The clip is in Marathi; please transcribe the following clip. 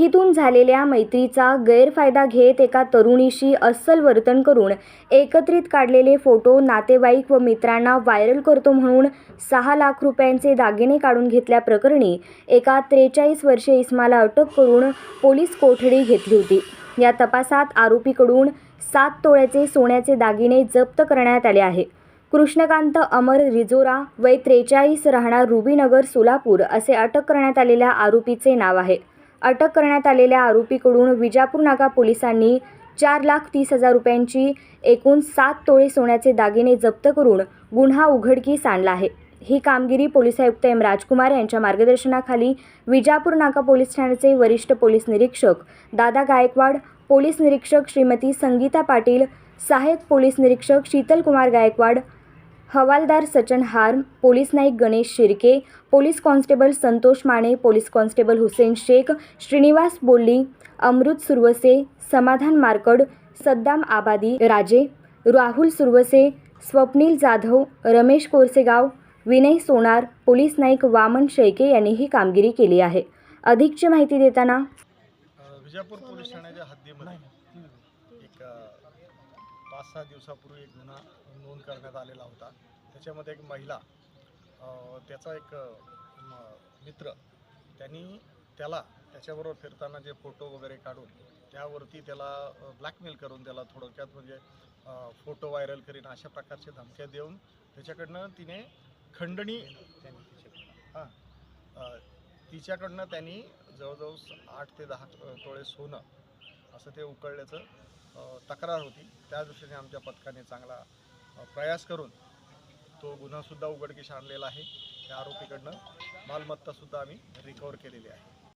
ओळखीतून झालेल्या मैत्रीचा गैरफायदा घेत एका तरुणीशी अस्सल वर्तन करून एकत्रित काढलेले फोटो नातेवाईक व मित्रांना व्हायरल करतो म्हणून सहा लाख रुपयांचे दागिने काढून घेतल्याप्रकरणी एका त्रेचाळीस वर्षे इस्माला अटक करून पोलीस कोठडी घेतली होती. या तपासात आरोपीकडून सात तोळ्याचे सोन्याचे दागिने जप्त करण्यात आले आहे. कृष्णकांत अमर रिजोरा वय त्रेचाळीस राहणार रुबीनगर सोलापूर असे अटक करण्यात आलेल्या आरोपीचे नाव आहे. अटक करण्यात आलेल्या आरोपीकडून विजापूर नाका पोलिसांनी चार लाख तीस हजार रुपयांची एकूण सात तोळे सोन्याचे दागिने जप्त करून गुन्हा उघडकीस आणला आहे. ही कामगिरी पोलीस आयुक्त एम राजकुमार यांच्या मार्गदर्शनाखाली विजापूर नाका पोलीस ठाण्याचे वरिष्ठ पोलीस निरीक्षक दादा गायकवाड पोलीस निरीक्षक श्रीमती संगीता पाटील सहाय्यक पोलीस निरीक्षक शीतलकुमार गायकवाड हवालदार सचन हार्म police Naik Ganesh Shirke police constable Santosh Mane police constable Hussain Shaikh Srinivas Bolli Amrut Suravase Samadhan Markad Saddam Abadi Raje Rahul Suravase Swapnil Jadhav Ramesh Korsegaon Vinay Sonar police Naik Vaman Shelke यांनी ही कामगिरी केली आहे. अधिकची माहिती देताना विजापूर पोलीस ठाण्याच्या हद्दीमध्ये एक पाच सहा दिवसापूर्वी एक गुन्हा नोंद करण्यात आलेला होता. त्याच्यामध्ये एक महिला त्याचा एक म- मित्र त्यांनी त्याला त्याच्याबरोबर फिरताना जे फोटो वगैरे काढून त्यावरती त्याला ब्लॅकमेल करून त्याला थोडक्यात म्हणजे फोटो व्हायरल करीन अशा प्रकारचे धमक्या देऊन त्याच्याकडनं तिने खंडणी हां तिच्याकडनं त्यांनी जवळजवळ आठ ते दहा तोळे सोनं असं ते उकळल्याचं तक्रार होती. त्या दृष्टीने आमच्या पथकाने चांगला प्रयास करून तो गुन्हासुद्धा उघडकीस आणलेला आहे. त्या आरोपीकडनं मालमत्तासुद्धा आम्ही रिकवर केलेली आहे.